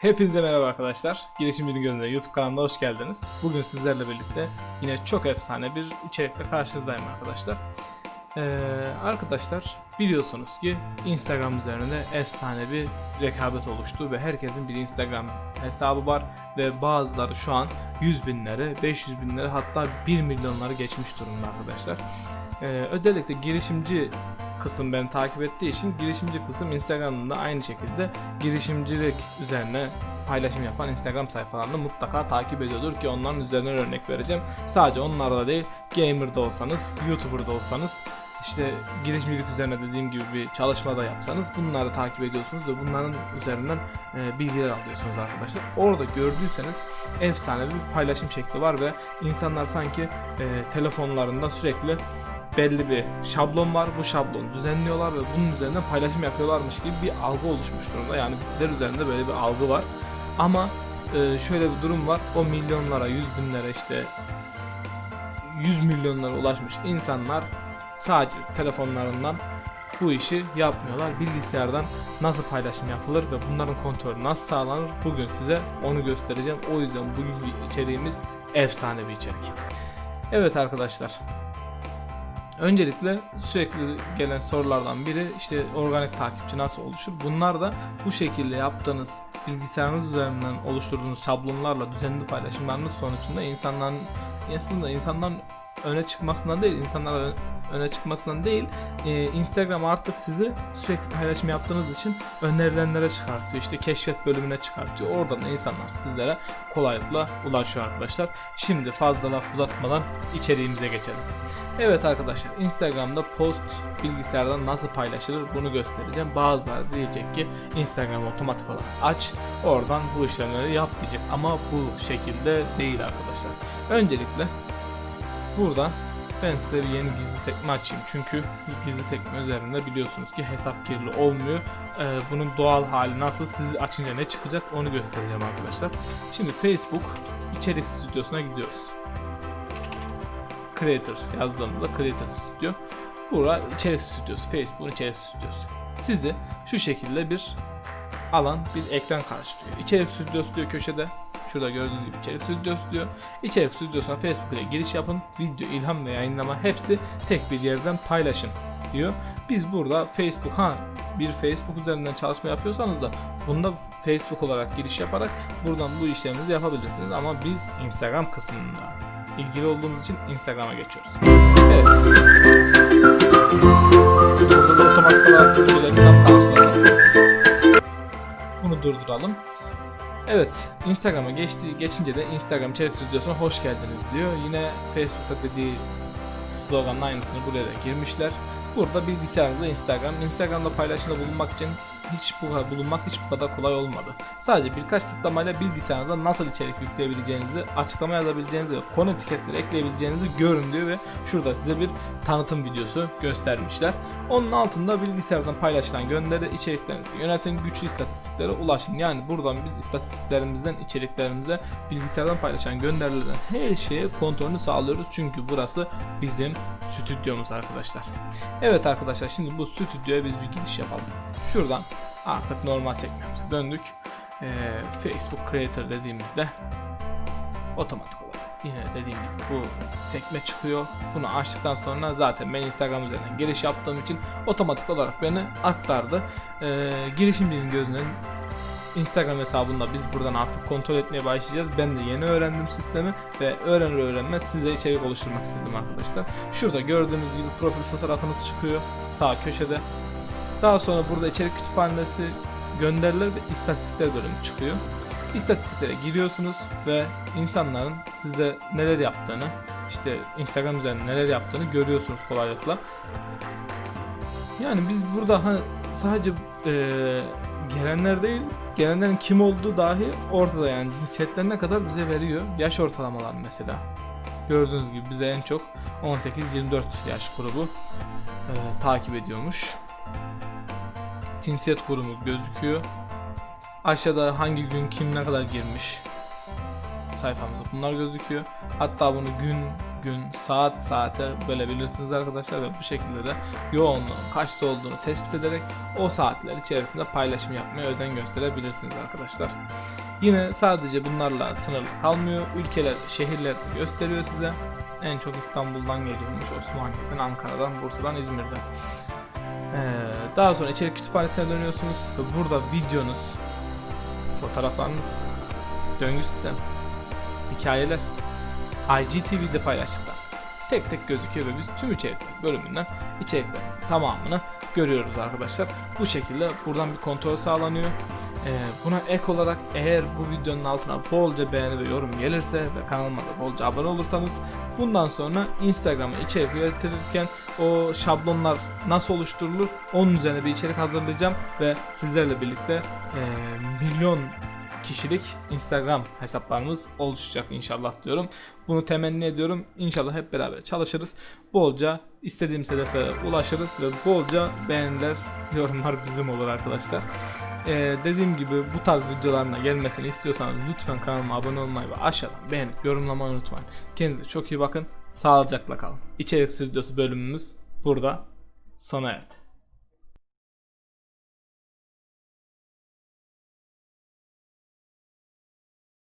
Hepinize merhaba arkadaşlar. Girişim Bilim Gözü'nde YouTube kanalına hoş geldiniz. Bugün sizlerle birlikte yine çok efsane bir içerikle karşınızdayım arkadaşlar. Ee, arkadaşlar biliyorsunuz ki Instagram üzerinde efsane bir rekabet oluştu ve herkesin bir Instagram hesabı var ve bazıları şu an 100 binleri, 500 binleri hatta 1 milyonları geçmiş durumda arkadaşlar. Ee, özellikle girişimci kısım beni takip ettiği için girişimci kısım Instagram'da aynı şekilde girişimcilik üzerine paylaşım yapan Instagram sayfalarını mutlaka takip ediyordur ki onların üzerinden örnek vereceğim. Sadece onlarda değil, gamer'da olsanız, YouTuber'da olsanız, işte girişimcilik üzerine dediğim gibi bir çalışma da yapsanız bunları takip ediyorsunuz ve bunların üzerinden e, bilgiler alıyorsunuz arkadaşlar. Orada gördüyseniz efsane bir paylaşım şekli var ve insanlar sanki e, telefonlarında sürekli belli bir şablon var. Bu şablonu düzenliyorlar ve bunun üzerinden paylaşım yapıyorlarmış gibi bir algı oluşmuş durumda. Yani bizler üzerinde böyle bir algı var. Ama e, şöyle bir durum var. O milyonlara, yüz binlere işte 100 milyonlara ulaşmış insanlar sadece telefonlarından bu işi yapmıyorlar. Bilgisayardan nasıl paylaşım yapılır ve bunların kontrolü nasıl sağlanır bugün size onu göstereceğim. O yüzden bugünkü içeriğimiz efsane bir içerik. Evet arkadaşlar Öncelikle sürekli gelen sorulardan biri işte organik takipçi nasıl oluşur? Bunlar da bu şekilde yaptığınız bilgisayarınız üzerinden oluşturduğunuz şablonlarla düzenli paylaşımlarınız sonucunda insanların aslında insanların öne çıkmasından değil, insanlar ö- öne çıkmasından değil, e, Instagram artık sizi sürekli paylaşım yaptığınız için önerilenlere çıkartıyor. İşte keşfet bölümüne çıkartıyor. Oradan da insanlar sizlere kolaylıkla ulaşıyor arkadaşlar. Şimdi fazla laf uzatmadan içeriğimize geçelim. Evet arkadaşlar Instagram'da post bilgisayardan nasıl paylaşılır bunu göstereceğim. Bazıları diyecek ki Instagram otomatik olarak aç oradan bu işlemleri yap diyecek ama bu şekilde değil arkadaşlar. Öncelikle burada ben size yeni gizli sekme açayım çünkü gizli sekme üzerinde biliyorsunuz ki hesap kirli olmuyor. Ee, bunun doğal hali nasıl siz açınca ne çıkacak onu göstereceğim arkadaşlar. Şimdi Facebook içerik stüdyosuna gidiyoruz. Creator yazdığımızda Creator Studio. Burada içerik stüdyosu, Facebook'un içerik stüdyosu. Sizi şu şekilde bir alan, bir ekran karşılıyor. İçerik stüdyosu diyor köşede. Şurada gördüğünüz gibi içerik stüdyosu diyor. İçerik stüdyosuna Facebook ile giriş yapın. Video, ilham ve yayınlama hepsi tek bir yerden paylaşın diyor. Biz burada Facebook ha bir Facebook üzerinden çalışma yapıyorsanız da bunda Facebook olarak giriş yaparak buradan bu işleminizi yapabilirsiniz ama biz Instagram kısmında ilgili olduğumuz için Instagram'a geçiyoruz. Evet. Burada da otomatik olarak bizi bir reklam karşıladı. Bunu durduralım. Evet, Instagram'a geçti, geçince de Instagram içerik stüdyosuna hoş geldiniz diyor. Yine Facebook'ta dediği sloganın aynısını buraya da girmişler. Burada bilgisayarınızda Instagram, Instagram'da paylaşımda bulunmak için hiç bu bulunmak hiç bu kadar kolay olmadı. Sadece birkaç tıklamayla bilgisayarınızda nasıl içerik yükleyebileceğinizi, açıklama yazabileceğinizi konu etiketleri ekleyebileceğinizi görün diyor ve şurada size bir tanıtım videosu göstermişler. Onun altında bilgisayardan paylaşılan gönderi içeriklerinizi yönetin, güçlü istatistiklere ulaşın. Yani buradan biz istatistiklerimizden, içeriklerimize, bilgisayardan paylaşan gönderilerden her şeye kontrolünü sağlıyoruz. Çünkü burası bizim stüdyomuz arkadaşlar. Evet arkadaşlar şimdi bu stüdyoya biz bir giriş yapalım. Şuradan artık normal sekmemize döndük. Ee, Facebook Creator dediğimizde otomatik olarak yine dediğim gibi bu sekme çıkıyor. Bunu açtıktan sonra zaten ben Instagram üzerinden giriş yaptığım için otomatik olarak beni aktardı. Ee, girişimcinin gözünden Instagram hesabında biz buradan artık kontrol etmeye başlayacağız. Ben de yeni öğrendim sistemi ve öğrenir öğrenmez size içerik oluşturmak istedim arkadaşlar. Şurada gördüğünüz gibi profil fotoğrafınız çıkıyor sağ köşede. Daha sonra burada içerik kütüphanesi gönderiler ve istatistikler bölümü çıkıyor. İstatistiklere giriyorsunuz ve insanların sizde neler yaptığını, işte Instagram üzerinde neler yaptığını görüyorsunuz kolaylıkla. Yani biz burada ha, sadece eee, gelenler değil, gelenlerin kim olduğu dahi ortada yani cinsiyetler ne kadar bize veriyor. Yaş ortalamalar mesela. Gördüğünüz gibi bize en çok 18-24 yaş grubu eee, takip ediyormuş cinsiyet kurumu gözüküyor. Aşağıda hangi gün kim ne kadar girmiş sayfamıza bunlar gözüküyor. Hatta bunu gün gün, saat saate bölebilirsiniz arkadaşlar ve bu şekilde de yoğunluğun kaçta olduğunu tespit ederek o saatler içerisinde paylaşım yapmaya özen gösterebilirsiniz arkadaşlar. Yine sadece bunlarla sınırlı kalmıyor. Ülkeler, şehirler gösteriyor size. En çok İstanbul'dan geliyormuş, Osmaniye'den, Ankara'dan, Bursa'dan, İzmir'den. Ee, daha sonra içerik kütüphanesine dönüyorsunuz burada videonuz, fotoğraflarınız, döngü sistem, hikayeler, IGTV'de paylaştıklarınız. Tek tek gözüküyor ve biz tüm içerikler bölümünden içeriklerimizin tamamını görüyoruz arkadaşlar. Bu şekilde buradan bir kontrol sağlanıyor. Ee, buna ek olarak eğer bu videonun altına bolca beğeni ve yorum gelirse ve kanalıma da bolca abone olursanız bundan sonra Instagram'a içerik üretilirken o şablonlar nasıl oluşturulur onun üzerine bir içerik hazırlayacağım ve sizlerle birlikte e, milyon kişilik Instagram hesaplarımız oluşacak inşallah diyorum. Bunu temenni ediyorum. İnşallah hep beraber çalışırız. Bolca istediğimiz hedeflere ulaşırız ve bolca beğeniler, yorumlar bizim olur arkadaşlar. Ee, dediğim gibi bu tarz videolarına gelmesini istiyorsanız lütfen kanalıma abone olmayı ve aşağıdan beğenip yorumlamayı unutmayın. Kendinize çok iyi bakın. Sağlıcakla kalın. İçerik stüdyosu bölümümüz burada sona erdi.